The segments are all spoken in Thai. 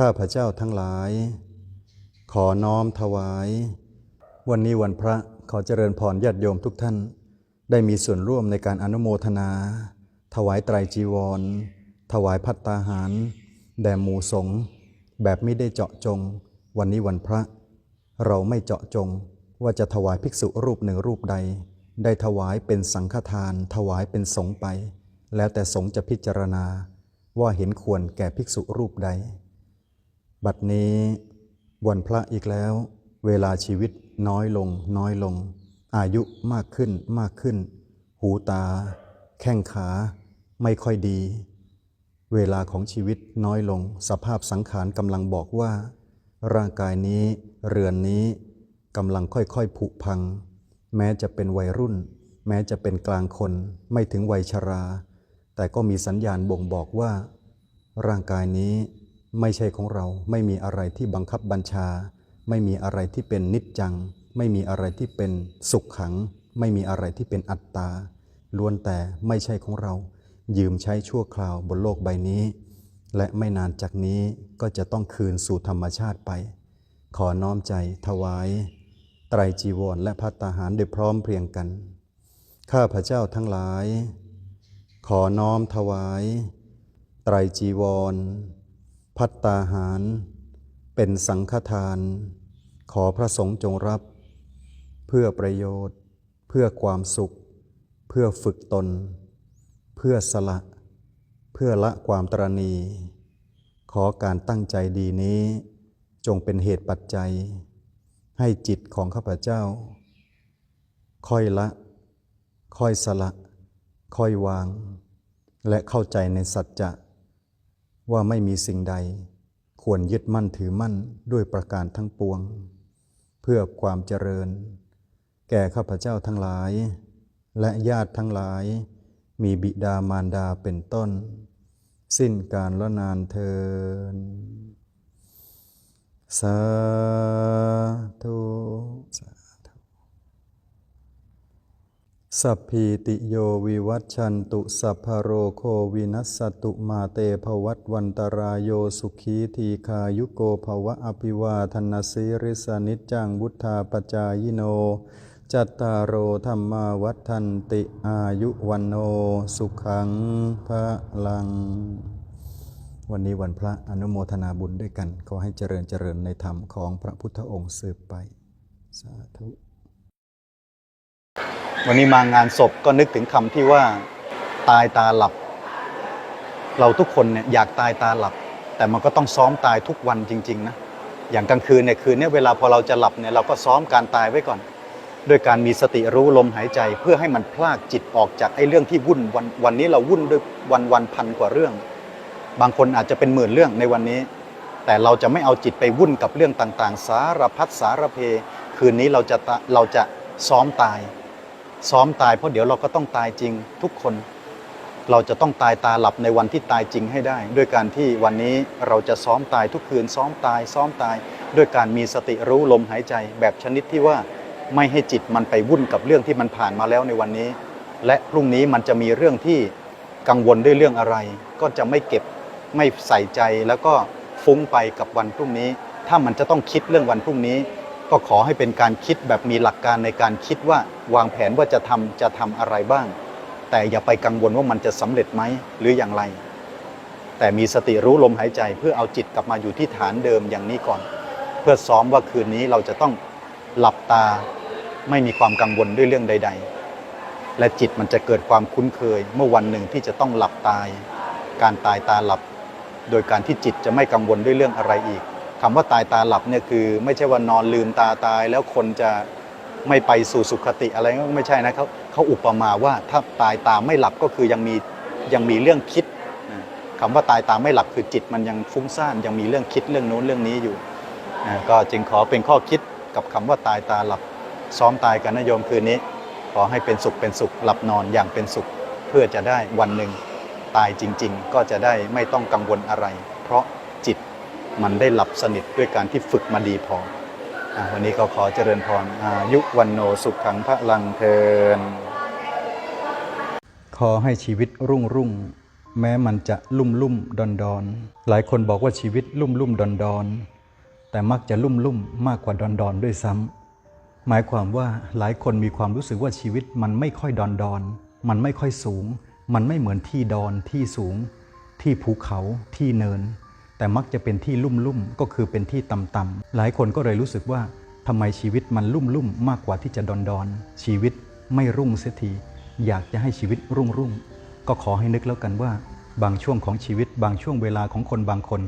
ข้าพระเจ้าทั้งหลาย ขอน้อมถวาย วันนี้วันพระขอเจริญพรญาติโยมทุกท่าน ได้มีส่วนร่วมในการอนุโมทนา ถวายไตรจีวร ถวายพัตตาหาร แด่หมู่สงฆ์แบบไม่ได้เจาะจง วันนี้วันพระ เราไม่เจาะจงว่าจะถวายภิกษุรูปหนึ่งรูปใด ได้ถวายเป็นสังฆทาน ถวายเป็นสงฆ์ไป แล้วแต่สงฆ์จะพิจารณา ว่าเห็นควรแก่ภิกษุรูปใด บัดนี้วันพระอีกแล้ว เวลาชีวิตน้อยลงน้อยลง อายุมากขึ้นมากขึ้น หูตา แข้งขาไม่ค่อยดี เวลาของชีวิตน้อยลง สภาพสังขารกำลังบอกว่า ร่างกายนี้เรือนนี้กำลังค่อยๆผุพัง แม้จะเป็นวัยรุ่น แม้จะเป็นกลางคนไม่ถึงวัยชรา แต่ก็มีสัญญาณบ่งบอกว่า ร่างกายนี้ ไม่ใช่ของเราไม่มีอะไรที่บังคับบัญชา ไม่มีอะไรที่เป็นนิจจัง ไม่มีอะไรที่เป็นสุขขัง ไม่มีอะไรที่เป็นอัตตาล้วนแต่ไม่ใช่ของเรา ยืมใช้ชั่วคราวบนโลกใบนี้ และไม่นานจากนี้ก็จะต้องคืนสู่ธรรมชาติไป ขอน้อมใจถวาย ไตรจีวรและพัตตาหารโดยพร้อมเพรียงกัน ข้าพระเจ้าทั้งหลาย ขอน้อมถวาย ไตรจีวร พัตตาหาร เป็นสังฆทาน ขอพระสงฆ์จงรับ เพื่อประโยชน์ เพื่อความสุข เพื่อฝึกตน เพื่อสละ เพื่อละความตรณี ขอการตั้งใจดีนี้ จงเป็นเหตุปัจจัย ให้จิตของข้าพเจ้า ค่อยละ ค่อยสละ ค่อยวาง และเข้าใจในสัจจะ ว่าไม่มีสิ่งใด ควรยึดมั่นถือมั่นด้วยประการทั้งปวง เพื่อความเจริญ แก่ข้าพเจ้าทั้งหลาย และญาติทั้งหลาย มีบิดามารดาเป็นต้น สิ้นการละนานเทินสาธุ สัพพีติโยวิวัชชันตุสัพพโรโควินัสตุมาเตภวัตวันตรายโยสุขีทีคายุโกภวะอภิวาทนาสิริสนิจจังวุธาปจายโน จัตตารโอธรรมาวัฏทันติอายุวันโนสุขังพระลัง วันนี้วันพระอนุโมทนาบุญด้วยกัน ขอให้เจริญเจริญในธรรมของพระพุทธองค์สืบไป สาธุ วันนี้มางานศพก็นึกถึงคำที่ว่าตายตาหลับ เราทุกคนเนี่ยอยากตายตาหลับ แต่มันก็ต้องซ้อมตายทุกวันจริงๆนะอย่างกลางคืนเนี่ยคืนเนี้เวลาพอเราจะหลับเนี่ยเราก็ซ้อมการตายไว้ก่อน ด้วยการมีสติรู้ลมหายใจ เพื่อให้มันพลากจิตออกจากไอ้เรื่องที่วุ่นวันวันนี้เราวุ่นด้วยวันวันพันกว่าเรื่อง บางคนอาจจะเป็นหมื่นเรื่องในวันนี้ แต่เราจะไม่เอาจิตไปวุ่นกับเรื่องต่างๆ สารพัดสารเพ คืนนี้เราจะเราจะซ้อมตาย ซ้อมตายเพราะเดี๋ยวเราก็ต้องตายจริงทุกคน เราจะต้องตายตาหลับในวันที่ตายจริงให้ได้ ด้วยการที่วันนี้เราจะซ้อมตายทุกคืนซ้อมตาย ซ้อมตาย ด้วยการมีสติรู้ลมหายใจแบบชนิดที่ว่าไม่ให้จิตมันไปวุ่นกับเรื่องที่มันผ่านมาแล้วในวันนี้ และพรุ่งนี้มันจะมีเรื่องที่กังวลด้วยเรื่องอะไร ก็จะไม่เก็บไม่ใส่ใจแล้วก็ฟุ้งไปกับวันพรุ่งนี้ ถ้ามันจะต้องคิดเรื่องวันพรุ่งนี้ ก็ขอให้เป็นการคิดแบบมีหลักการในการคิดว่าวางแผนว่าจะทำจะทำอะไรบ้าง แต่อย่าไปกังวลว่ามันจะสำเร็จไหมหรืออย่างไร แต่มีสติรู้ลมหายใจเพื่อเอาจิตกลับมาอยู่ที่ฐานเดิมอย่างนี้ก่อน เพื่อซ้อมว่าคืนนี้เราจะต้องหลับตาไม่มีความกังวลด้วยเรื่องใด ๆ และจิตมันจะเกิดความคุ้นเคย เมื่อวันหนึ่งที่จะต้องหลับตาย การตายตาหลับ โดยการที่จิตจะไม่กังวลด้วยเรื่องอะไรอีก คำว่าตายตาหลับเนี่ยคือ ไม่ใช่ว่านอนลืมตาตาย แล้วคนจะไม่ไปสู่สุขติอะไรก็ไม่ใช่นะเขาเขาอุปมาว่าถ้าตายตาไม่หลับก็คือยังมียังมีเรื่องคิดคำว่าตายตาไม่หลับคือจิตมันยังฟุ้งซ่านยังมีเรื่องคิดเรื่องโน้นเรื่องนี้อยู่ก็จึงขอเป็นข้อคิดกับคำว่าตายตาหลับซ้อมตายกันนะโยมคืนนี้ ขอให้เป็นสุขเป็นสุขหลับนอนอย่างเป็นสุข เพื่อจะได้วันหนึ่งตายจริง ๆ ก็จะได้ไม่ต้องกังวลอะไร เพราะ มันได้หลับสนิทด้วยการที่ฝึกมาดีพออวันนี้ก็ขอเจริญพรอายุวันโนสุขขังพระลังเทินขอให้ชีวิตรุ่งรุ่งแม้มันจะลุ่มลุ่มดอนดอนหลายคนบอกว่าชีวิตลุ่มลุ่มดอนดอนแต่มักจะลุ่มลุ่มมากกว่าดอนดอนด้วยซ้ำหมายความว่าหลายคนมีความรู้สึกว่าชีวิตมันไม่ค่อยดอนดอนมันไม่ค่อยสูง มันไม่เหมือนที่ดอนที่สูง ที่ภูเขาที่เนิน แต่มักจะเป็นที่ลุ่มลุ่มก็คือเป็นที่ต่ำๆหลายคนก็เลยรู้สึกว่าทำไมชีวิตมันลุ่มลุ่มมากกว่าที่จะดอนดอนชีวิตไม่รุ่งเสียทีอยากจะให้ชีวิตรุ่งรุ่งก็ขอให้นึกแล้วกันว่า บางช่วงของชีวิตบางช่วงเวลาของคนบางคน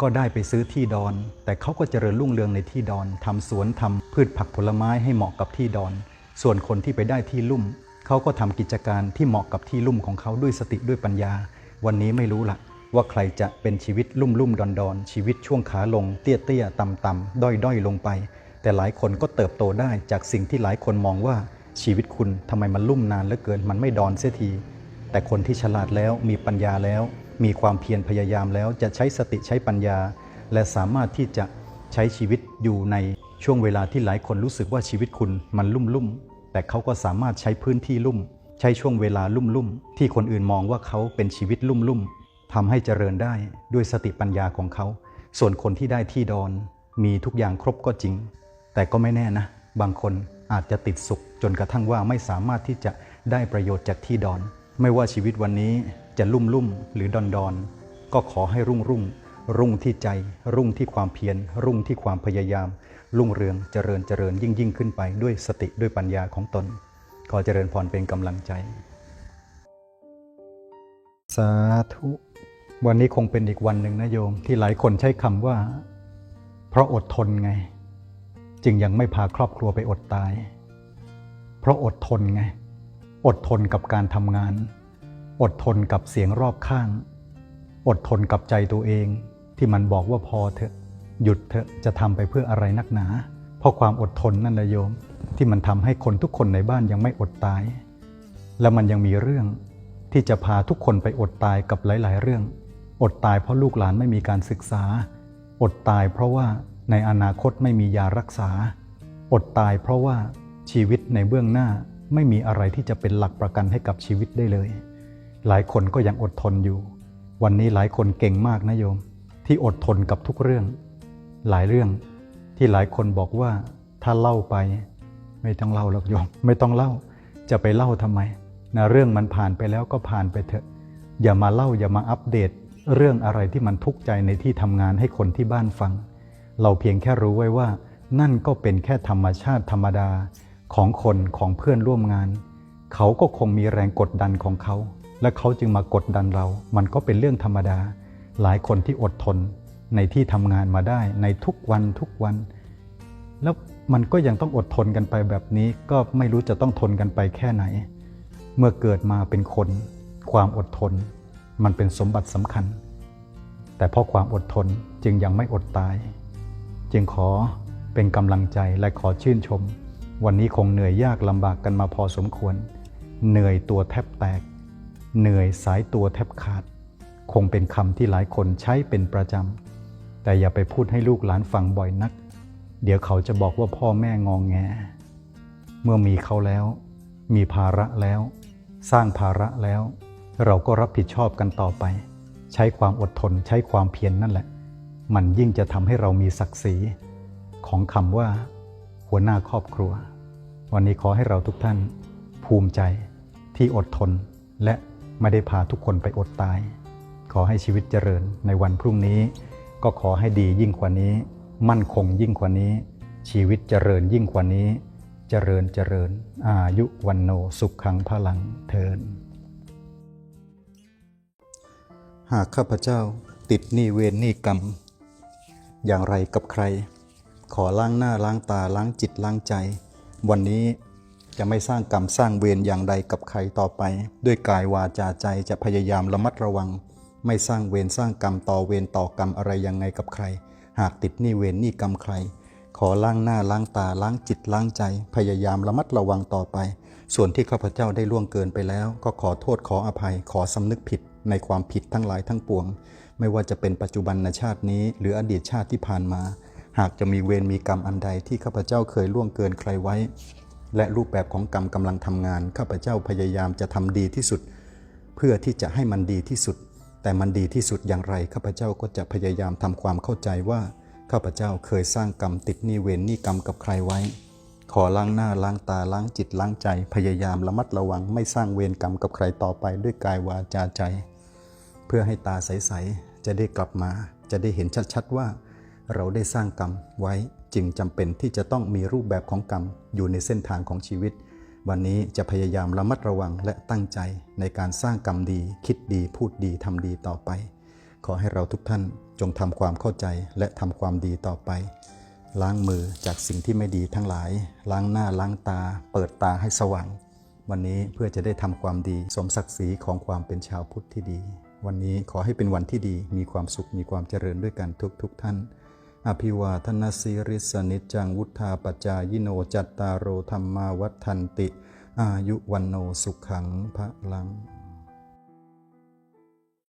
ก็ได้ไปซื้อที่ดอน แต่เขาก็เจริญรุ่งเรืองในที่ดอนทำสวนทำพืชผักผลไม้ให้เหมาะกับที่ดอน ส่วนคนที่ไปได้ที่ลุ่มเขาก็ทำกิจการที่เหมาะกับที่ลุ่มของเขาด้วยสติด้วยปัญญา วันนี้ไม่รู้ละ ว่าใครจะเป็นชีวิตลุ่มลุ่มดอนดอนชีวิตช่วงขาลงเตี้ยเตี้ยต่ำต่ำด้อยด้อยลงไป แต่หลายคนก็เติบโตได้จากสิ่งที่หลายคนมองว่าชีวิตคุณทำไมมันลุ่มนานเหลือเกินมันไม่ดอนเสียที แต่คนที่ฉลาดแล้วมีปัญญาแล้ว มีความเพียรพยายามแล้วจะใช้สติใช้ปัญญา และสามารถที่จะใช้ชีวิตอยู่ในช่วงเวลาที่หลายคนรู้สึกว่าชีวิตคุณมันลุ่มลุ่มแต่เขาก็สามารถใช้พื้นที่ลุ่ม ใช้ช่วงเวลาลุ่มลุ่มที่คนอื่นมองว่าเขาเป็นชีวิตลุ่มลุ่ม ทำให้เจริญได้ด้วยสติปัญญาของเขา ส่วนคนที่ได้ที่ดอนมีทุกอย่างครบก็จริง แต่ก็ไม่แน่นะ บางคนอาจจะติดสุขจนกระทั่งว่าไม่สามารถที่จะได้ประโยชน์จากที่ดอน ไม่ว่าชีวิตวันนี้จะลุ่มลุ่มหรือดอนดอนก็ขอให้รุ่งรุ่งรุ่งที่ใจ รุ่งที่ความเพียร รุ่งที่ความพยายาม รุ่งเรืองเจริญเจริญยิ่งยิ่งขึ้นไปด้วยสติด้วยปัญญาของตน ขอเจริญพรเป็นกำลังใจ สาธุ วันนี้คงเป็นอีกวันหนึ่งนะโยม ที่หลายคนใช้คำว่า เพราะอดทนไง จึงยังไม่พาครอบครัวไปอดตาย เพราะอดทนไง อดทนกับการทำงาน อดทนกับเสียงรอบข้าง อดทนกับใจตัวเอง ที่มันบอกว่าพอเถอะ หยุดเถอะจะทำไปเพื่ออะไรนักหนา เพราะความอดทนนั่นแหละโยม ที่มันทำให้คนทุกคนในบ้านยังไม่อดตาย และมันยังมีเรื่องที่จะพาทุกคนไปอดตายกับหลาย ๆ เรื่อง อดตายเพราะลูกหลานไม่มีการศึกษา อดตายเพราะว่าในอนาคตไม่มียารักษา อดตายเพราะว่าชีวิตในเบื้องหน้าไม่มีอะไรที่จะเป็นหลักประกันให้กับชีวิตได้เลย หลายคนก็ยังอดทนอยู่ วันนี้หลายคนเก่งมากนะโยม ที่อดทนกับทุกเรื่อง หลายเรื่องที่หลายคนบอกว่าถ้าเล่าไป ไม่ต้องเล่าหรอกโยม ไม่ต้องเล่า จะไปเล่าทำไมนะเรื่องมันผ่านไปแล้วก็ผ่านไปเถอะ อย่ามาเล่าอย่ามาอัปเดต เรื่องอะไรที่มันทุกข์ใจในที่ทำงานให้คนที่บ้านฟัง เราเพียงแค่รู้ไว้ว่า นั่นก็เป็นแค่ธรรมชาติธรรมดาของคนของเพื่อนร่วมงาน เขาก็คงมีแรงกดดันของเขา และเขาจึงมากดดันเรา มันก็เป็นเรื่องธรรมดา หลายคนที่อดทนในที่ทำงานมาได้ในทุกวันทุกวัน แล้วมันก็ยังต้องอดทนกันไปแบบนี้ ก็ไม่รู้จะต้องทนกันไปแค่ไหน เมื่อเกิดมาเป็นคน ความอดทน มันเป็นสมบัติสำคัญ แต่เพราะความอดทนจึงยังไม่อดตาย จึงขอเป็นกำลังใจและขอชื่นชม วันนี้คงเหนื่อยยากลำบากกันมาพอสมควร เหนื่อยตัวแทบแตก เหนื่อยสายตัวแทบขาด คงเป็นคำที่หลายคนใช้เป็นประจำ แต่อย่าไปพูดให้ลูกหลานฟังบ่อยนัก เดี๋ยวเขาจะบอกว่าพ่อแม่งองแง เมื่อมีเขาแล้ว มีภาระแล้ว สร้างภาระแล้ว เราก็รับผิดชอบกันต่อไป ใช้ความอดทนใช้ความเพียรนนั่นแหละ มันยิ่งจะทำให้เรามีศักดิ์ศรีของคำว่า หัวหน้าครอบครัว วันนี้ขอให้เราทุกท่าน ภูมิใจที่อดทน และไม่ได้พาทุกคนไปอดตาย ขอให้ชีวิตเจริญในวันพรุ่งนี้ ก็ขอให้ดียิ่งกว่านี้ มั่นคงยิ่งกว่านี้ ชีวิตเจริญยิ่งกว่านี้ เจริญเจริญ อายุวันโนสุขขังพลังเทิน หากข้าพเจ้าติดหนี้เวรหนี้กรรม อย่างไรกับใคร ขอล้างหน้าล้างตาล้างจิตล้างใจ วันนี้จะไม่สร้างกรรมสร้างเวรอย่างใดกับใครต่อไป ด้วยกายวาจาใจจะพยายามระมัดระวัง ไม่สร้างเวรสร้างกรรมต่อเวรต่อกรรมอะไรยังไงกับใคร หากติดหนี้เวรหนี้กรรมใคร ขอล้างหน้าล้างตาล้างจิตล้างใจ พยายามระมัดระวังต่อไป ส่วนที่ข้าพเจ้าได้ล่วงเกินไปแล้ว ก็ขอโทษขออภัยขอสำนึกผิด ในความผิดทั้งหลายทั้งปวง ไม่ว่าจะเป็นปัจจุบันชาตินี้ หรืออดีตชาติที่ผ่านมา หากจะมีเวรมีกรรมอันใดที่ข้าพเจ้าเคยล่วงเกินใครไว้ และรูปแบบของกรรมกำลังทำงาน ข้าพเจ้าพยายามจะทำดีที่สุด เพื่อที่จะให้มันดีที่สุด แต่มันดีที่สุดอย่างไรข้าพเจ้าก็จะพยายามทำความเข้าใจว่าข้าพเจ้าเคยสร้างกรรมติดหนี้เวรหนี้กรรมกับใครไว้ ขอล้างหน้าล้างตาล้างจิตล้างใจ พยายามระมัดระวังไม่สร้างเวรกรรมกับใครต่อไปด้วยกายวาจาใจ เพื่อให้ตาใส ๆ จะได้กลับมา จะได้เห็นชัด ๆ ว่า เราได้สร้างกรรมไว้จึงจำเป็นที่จะต้องมีรูปแบบของกรรมอยู่ในเส้นทางของชีวิต วันนี้จะพยายามระมัดระวังและตั้งใจในการสร้างกรรมดี คิดดีพูดดีทำดีต่อไป ขอให้เราทุกท่านจงทำความเข้าใจและทำความดีต่อไป ล้างมือจากสิ่งที่ไม่ดีทั้งหลาย ล้างหน้าล้างตา เปิดตาให้สว่าง วันนี้เพื่อจะได้ทำความดีสมศักดิ์ศรีของความเป็นชาวพุทธที่ดี วันนี้ขอให้เป็นวันที่ดี มีความสุข มีความเจริญด้วยกันทุกทุกท่าน อภิวาทนาสิริสนิจจังวุธาปจายโนจัตตารโรธรรมาวัฏทันติ อายุวันโนสุขังพระลัง